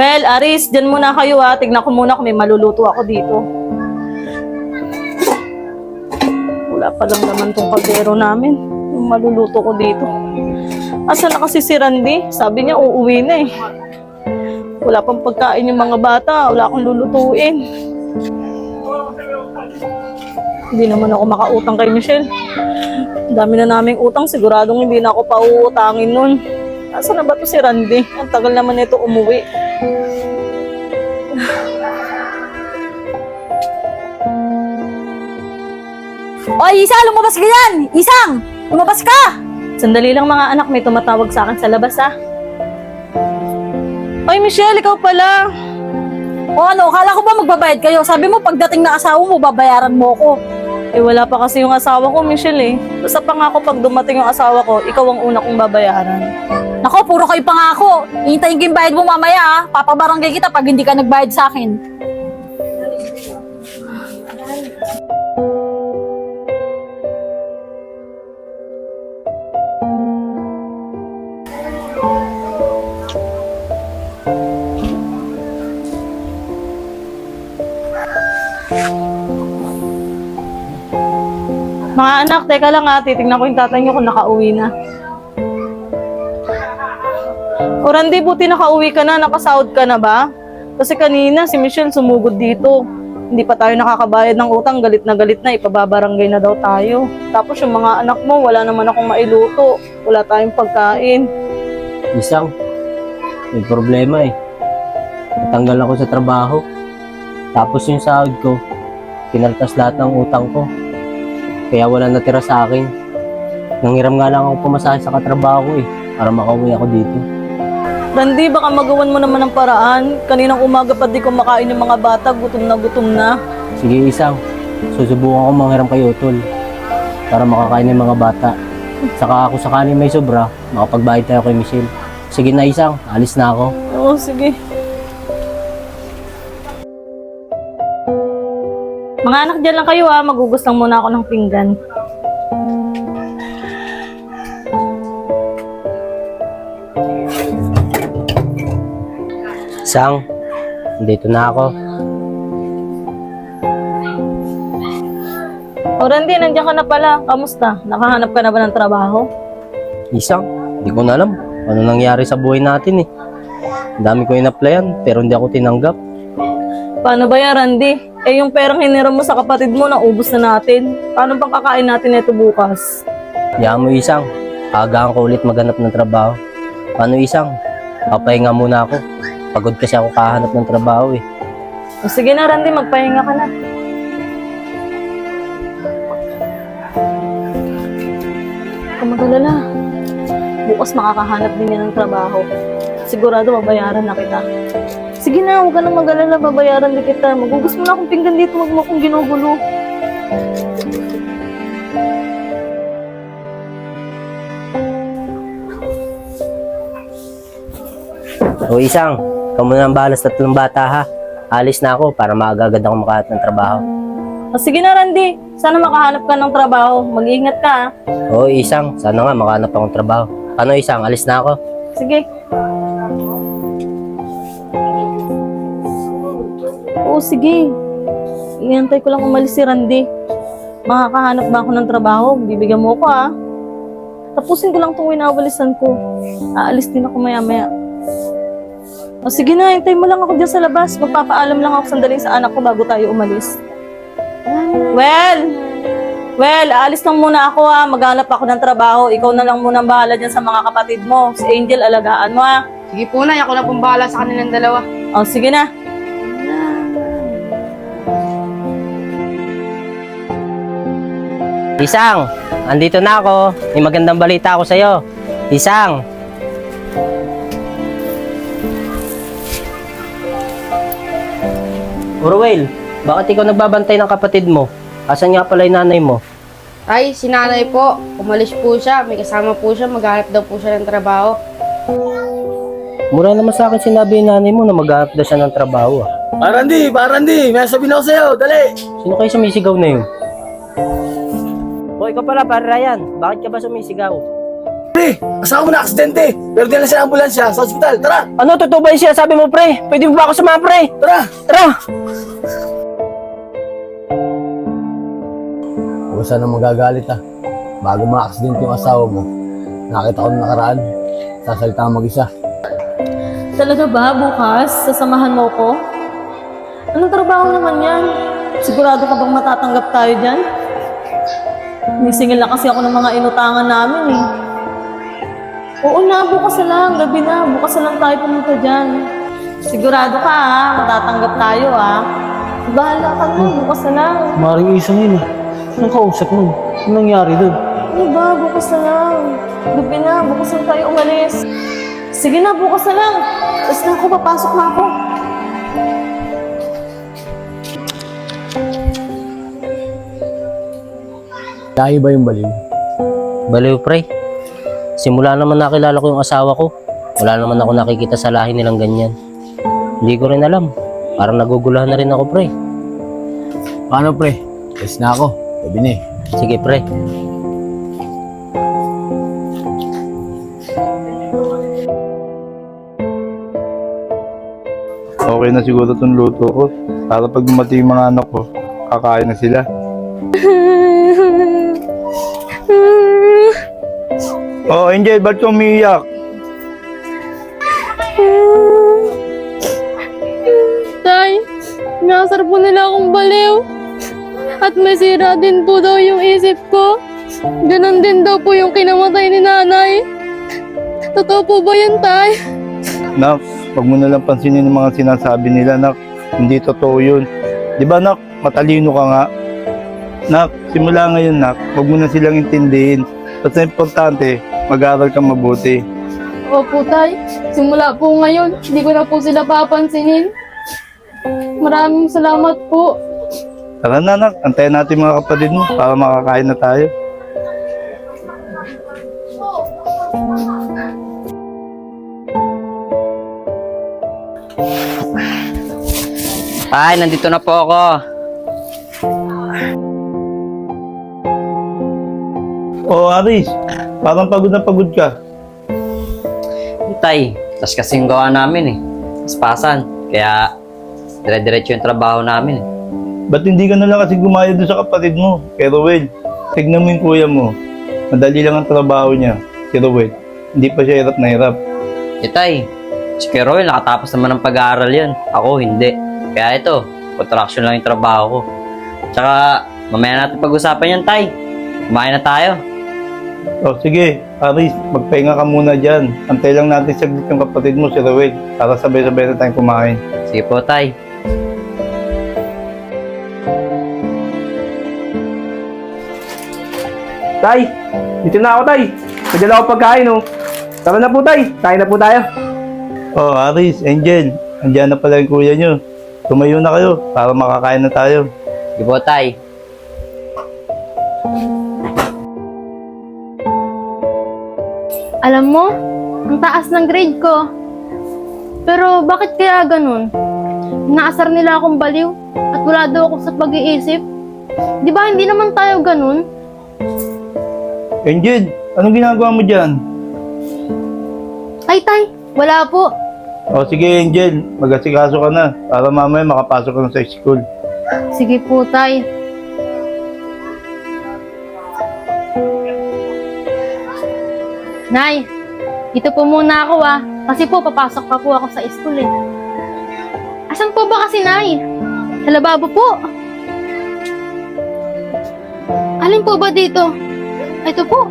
Well, Aris, dyan muna kayo ha. Tignan ko muna kung may maluluto ako dito. Wala pa lang naman tong kaldero namin. Yung maluluto ko dito. Asa na kasi si Randy? Sabi niya uuwi na eh. Wala pang pagkain yung mga bata. Wala akong lulutuin. Hindi naman ako makautang kay Michelle. Dami na naming utang. Siguradong hindi na ako pauutangin nun. Asa na ba to si Randy? Ang tagal naman nito umuwi. Oy, Isang, lumabas ka yan! Isang! Lumabas ka! Sandali lang mga anak, may tumatawag sa akin sa labas ha. Oy Michelle, ikaw pala. O ano, kala ko ba magbabayad kayo? Sabi mo, pagdating na asawa mo, babayaran mo ko. Eh wala pa kasi yung asawa ko, Michelle eh. Basta pangako pag dumating yung asawa ko, ikaw ang una kong babayaran. Nako, puro kayo pangako. Hintayin ko yung bayad mo mamaya, ha? Papabarangay kita pag hindi ka nagbayad sa akin. Mga anak, teka lang ha, titignan ko yung tatay niyo kung nakauwi na. O Randy, buti nakauwi ka na, nakasahod ka na ba? Kasi kanina si Michelle sumugod dito. Hindi pa tayo nakakabayad ng utang, galit na galit na, ipababarangay na daw tayo. Tapos yung mga anak mo, wala naman akong mailuto. Wala tayong pagkain. Isang, may problema eh. Natanggal ako sa trabaho. Tapos yung sahod ko, kinaltas lahat ng utang ko. Kaya wala natira sa akin. Nanghiram nga lang ako pumasahe sa katrabaho ko eh, para makauwi ako dito. Randy, baka magawan mo naman ng paraan. Kaninang umaga pa di kumakain yung mga bata, gutom na gutom na. Sige isang, susubukan ko manghiram kay Utol para makakain ng mga bata. Saka ako sakaling may sobra, makapagbayad tayo kay Michelle. Sige na isang, alis na ako. Oo, sige. Mga anak, dyan lang kayo ha. Magugus lang muna ako ng pinggan. Isang, dito na ako. O Randy, nandiyan ka na pala. Kamusta? Nakahanap ka na ba ng trabaho? Isang, hindi ko na alam ano nangyari sa buhay natin eh. Ang dami ko in-applyan pero hindi ako tinanggap. Paano ba yan, Randy? Eh, yung perang hiniram mo sa kapatid mo, naubos na natin. Paano bang kakain natin ito bukas? Kaya mo isang, agahan ko ulit maghanap ng trabaho. Paano isang? Papahinga muna ako. Pagod kasi ako kahanap ng trabaho eh. O sige na, Randy, magpahinga ka na. Huwag magalala. Bukas makakahanap din yan ng trabaho. Sigurado mabayaran na kita. Sige na, huwag ka na mag-alala, babayaran din kita. Magugas mo na akong pinggan dito, huwag mo akong ginugulo. O isang, ikaw muna ang bahala sa tatlong bata ha. Alis na ako para maagagad ako makahanap ng trabaho. O sige na, Randy. Sana makahanap ka ng trabaho. Mag-iingat ka, ha? O isang, sana nga makahanap akong trabaho. Ano isang, alis na ako. Sige. Oo, sige. Iantay ko lang umalis si Randy. Makakahanap ba ako ng trabaho? Bibigyan mo ko, ah. Tapusin ko lang itong winawalisan ko. Aalis din ako maya-maya. O sige na, hintay mo lang ako dyan sa labas. Magpapaalam lang ako sandali sa anak ko bago tayo umalis. Well, well, aalis lang muna ako ha. Maghanap ako ng trabaho. Ikaw na lang muna ang bahala dyan sa mga kapatid mo. Si Angel, alagaan mo ha. Sige po na, ako na pong bahala sa kanilang dalawa. O, sige na. Isang, andito na ako. May magandang balita ako sa'yo. Isang. Orwell, bakit ikaw nagbabantay ng kapatid mo? Asan nga pala yung nanay mo? Ay, si nanay po, umalis po siya, may kasama po siya, maghanap daw po siya ng trabaho. Mura naman sa akin sinabi yung nanay mo na maghanap daw siya ng trabaho ah. Parandi, Parandi, may sabihin ako sa'yo, dali! Sino kayo sumisigaw na yun? Ikaw pala, para Ryan. Bakit ka ba sumisigaw? Pre, asawa mo na aksidente. Pero dinala siya ng ambulansya sa ospital. Tara, Ano, totoo ba yung sinasabi mo, pre? Pwede mo ba ako sumama, pre? tara. Tara! Huwag sana magagalit ah. Bago ma-aksidente yung asawa mo, nakita ko na nakaraan. Sasalita ka mag-isa. Talaga ba bukas? Sasamahan mo ko? Anong trabaho naman yan? Sigurado ka bang matatanggap tayo dyan? Nisingil na kasi ako ng mga inutangan namin eh. Oo na, bukas na lang, gabi na, bukas na lang tayo pumunta dyan. Sigurado ka ha, matatanggap tayo ha. Bahala ka na, bukas na lang. Maring isang yun, ah. Anong kausap mo? Anong nangyari doon? Ano ba, bukas na lang. Gabi na, bukas na tayo umalis. Sige na, bukas na lang. Tapos na ako, papasok na ako. Tayo ba yung baliw? Baliw, pre. Simula naman nakilala ko yung asawa ko. Wala naman ako nakikita sa lahi nilang ganyan. Hindi ko rin alam. Parang naguguluhan na rin ako, pre. Paano pre? Yes na ako. Gabi na eh. Sige, pre. Okay na siguro itong luto ko. Para pag dumating yung mga anak ko, kakain na sila. Oh, Angel, ba't ka umiiyak? Tay, nasar po nila akong baliw. At may sira din po daw yung isip ko. Ganon din daw po yung kinamatay ni nanay. Totoo po ba yan, Tay? Nak, wag mo na lang pansinin yung mga sinasabi nila, Nak. Hindi totoo yun. Di ba, Nak, matalino ka nga? Nak, simula ngayon, Nak, wag mo na silang intindihin. Basta importante, mag-aaral ka mabuti. Opo, Tay. Simula po ngayon, hindi ko na po sila papansinin. Maraming salamat po. Tara na, Nak, antayin natin mga kapatid mo para makakain na tayo. Ay, nandito na po ako. Oh, Aris, parang pagod na pagod ka. Tay, tas kasing gawa namin eh. Paspasan. Kaya, dire-diretso yung trabaho namin eh. Ba't hindi ka na lang kasi gumaya doon sa kapatid mo, kay Rowel? Tignan mo yung kuya mo. Madali lang ang trabaho niya, si Rowel. Hindi pa siya hirap na hirap. Eh tay, si Kerol, nakatapos naman ng pag-aaral yun. Ako, hindi. Kaya ito, contraction lang yung trabaho ko. Tsaka, mamaya natin pag-usapan yan, tay. Kumain na tayo. O sige, Aris, magpahinga ka muna dyan. Antay lang natin saglit yung kapatid mo, si Rowel, para sabay-sabay na tayong kumain. Sige po, tay. Tay, dito na ako, Tay. Nadala ako pagkain, oh. Tara na po, Tay. Kain na po tayo. Oh, Aris, Angel, andyan na pala yung kuya nyo. Tumayo na kayo para makakain na tayo. Sige po, tay. Alam mo, ang taas ng grade ko. Pero bakit kaya ganun? Naasar nila akong baliw at wala daw ako sa pag-iisip. Di ba hindi naman tayo ganun? Angel, anong ginagawa mo dyan? Ay, tay, wala po. O sige, Angel, mag-asikaso ka na para mamaya makapasok ka na sa school. Sige po, tay. Nay, dito po muna ako ah. Kasi po, papasok pa po ako sa school eh. Asan po ba kasi, Nay? Sa lababo po. Alin po ba dito? Ito po.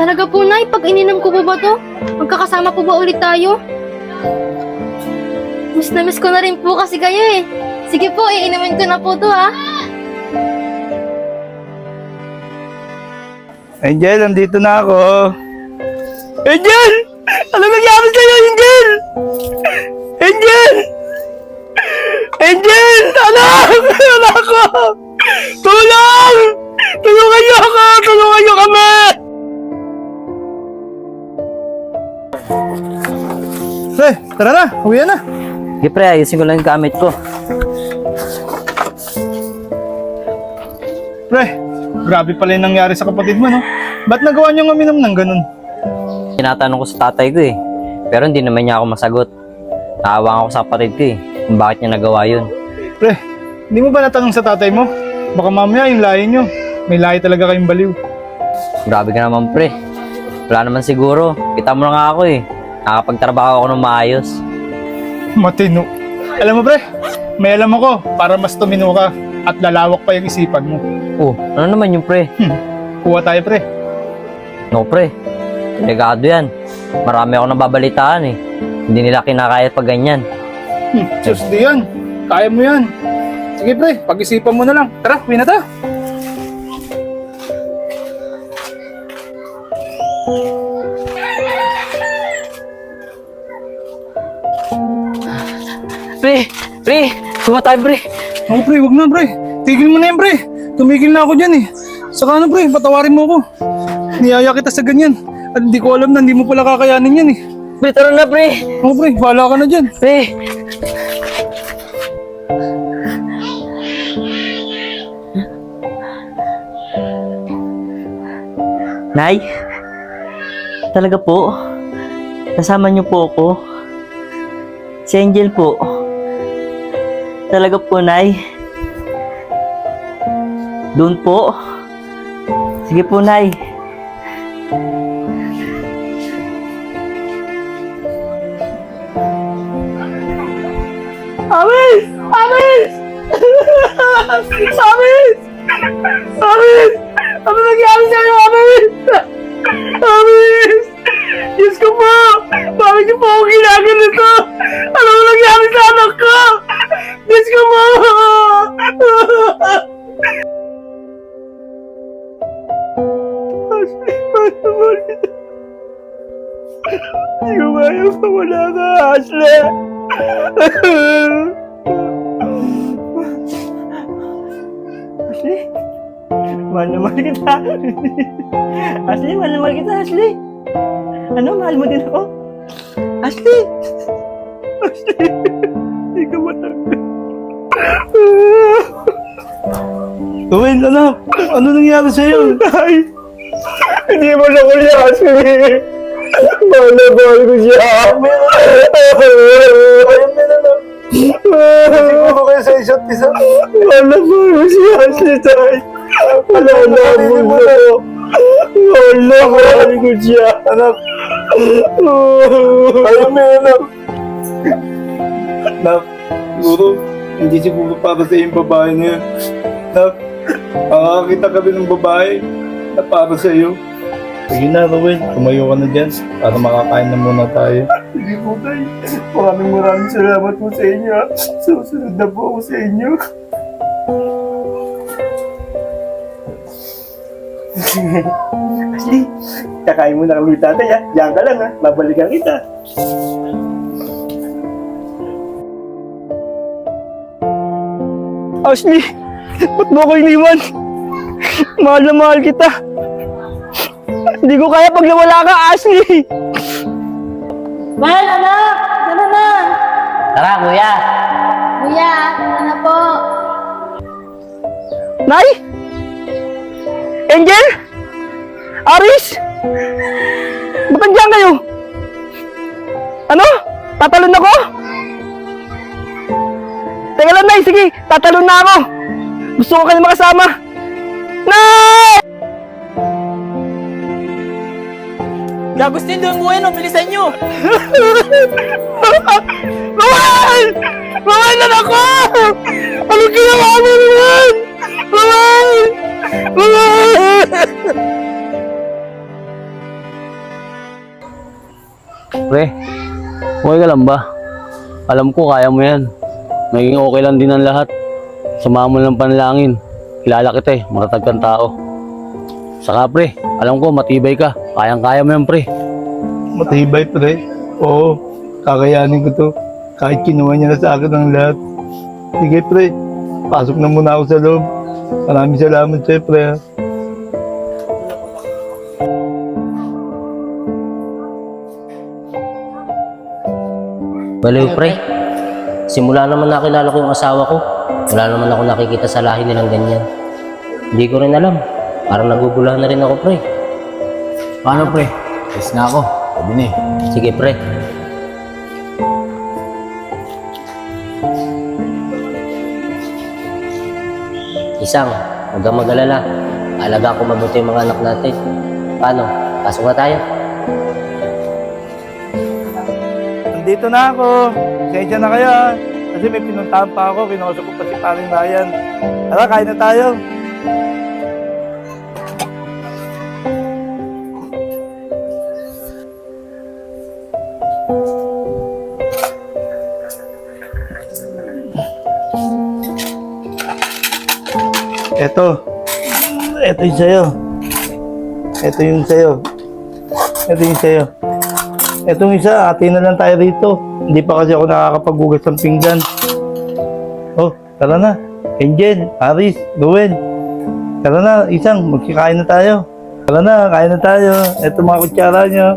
Talaga po, Nay, pag ininom ko po ba to? Magkakasama po ba ulit tayo? Miss na miss ko na rin po kasi kayo eh. Sige po, iinumin ko na po to ha. Angel, andito na ako. Angel! Ano nangyari sa'yo, Angel? Angel! Angel! Anak! Anak ko! Tulong! Tulungan niyo ako! Tulungan niyo kami! Pre, tara na. Uwi na. Sige, pre, ayusin ko lang yung gamit ko. Pre, grabe pala yung nangyari sa kapatid mo, no? Ba't nagawa niyo uminom ng ganun? Tinatanong ko sa tatay ko eh. Pero hindi naman niya ako masagot. Naawa ako sa kapatid ko eh. Kung bakit niya nagawa yun. Pre, hindi mo ba natanong sa tatay mo? Baka mamaya yung lahi niyo. May lahi talaga kayong baliw. Grabe ka naman pre. Wala naman siguro. Kita mo na nga ako eh. Nakakapagtrabaho ako ng maayos. Matino. Alam mo pre, may alam ako para mas tumino ka at lalawak pa yung isipan mo. Oh, ano naman yung pre? Kuha tayo pre. No pre. Delikado yan. Marami ako nababalitaan eh. Hindi nila kinakaya pag ganyan. Hmm, Diyos di yan. Kaya mo yan. Sige pre, pag-isipan mo na lang. Tara, uwi na tayo. Pre! Pre! Kuha tayo pre! Ako pre, wag na pre. Tigil mo na yan pre. Tumigil na ako dyan eh. Saka ano pre, patawarin mo ako. Niyaya kita sa ganyan. At hindi ko alam na hindi mo pala kakayanin yan eh. Pre, tara na pre! Ako pre, bahala ka na dyan. Pre! Nay, talaga po, kasama niyo po ako. Si Angel po. Talaga po, Nay. Doon po. Sige po, Nay. Amis! Amis! Amis! Amis! Ano nangyari sa'yo, Amis? Amis! Diyos ko po! Bakit niyo po ako ginaganito? Ano ang nangyari sa anak ko? Diyos ko po! Hindi ko kaya pa wala ka, Ashley! Ashley? Mahal na mahal kita. Ashley, mahal na mahal kita, Ashley. Ano, mahal mo din ako? Ashley! Ashley! Hindi ka matanggal. Gawin, anak. Ano nangyari sa'yo? Ay! Hindi mo na kuli, Ashley! Mahal na mahal ko siya! Siguro kayo sa isa't isa. Mahal na mahal ko si Ashley, tay! Wala na mundo ko! Na mahal ko siya! Anak, mo yan, anak. Anak, siguro, hindi siguro para sa yung babae na yun. Anak, makakakita ka rin ng babae na para sa iyo. Sige na, Rowel. Tumayo ka na dyan para makakain na muna tayo. Sige po, tay. Maraming maraming salamat po sa inyo. Susunod na po ako sa inyo. Ashley, kakain mo na kami tatay ha. Diyan ka lang ha. Babalikan kita. Ashley, ba't mo ako iniwan? Mahal na mahal kita. Hindi ko kaya pag nawala ka, Ashley. Mahal, anak! Tara na! Tara, kuya! Kuya, ano po? Nay? Angel? Aris? Ba't nandiyan kayo? Ano? Tatalon ako? Teka lang, Nay. Sige, tatalon na ako. Gusto ko kayo makasama. Nay! Gagustin doon buhay no, bilisan nyo! Mawal! Mawal na ako! Anong ginawa mo naman? Mawal! Pre, okay ka lang ba? Alam ko kaya mo yan. Magiging okay lang din ang lahat. Samahan mo ng panalangin. Kilala kita eh, matatag kang tao. Saka pre, alam ko matibay ka. Kayang-kaya mo yan pre. Matibay, pre. Oo, kakayanin ko to. Kahit kinuha niya na sa akin ang lahat. Sige, pre. Pasok na muna ako sa loob. Maraming salamat sa'yo, pre. ha. Baliw, pre. Simula naman nakilala ko yung asawa ko. Wala naman ako nakikita sa lahi nilang ganyan. Hindi ko rin alam Parang naguguluhan na rin ako, pre. Paano pre? Yes na ako. Sabi na eh. Sige, pre. Isang, huwag kang mag-alala. Alaga ko mabuti yung mga anak natin. Paano? Pasok na tayo. Nandito na ako. Pasensya na kayo ah. Kasi may pinuntahan pa ako. Kinausap ko pa si Paring Ryan. Tara, kain na tayo. Eto. Eto yung sa'yo. Eto yung sa'yo. Eto yung sa'yo. Etong isa, ate na lang tayo rito. Hindi pa kasi ako nakakapaghugas ng pinggan. Oh, tara na. Angel, Aris, Gwen. Tara na, isang, magkikain na tayo. Tara na, kain na tayo. Ito mga kutsara nyo.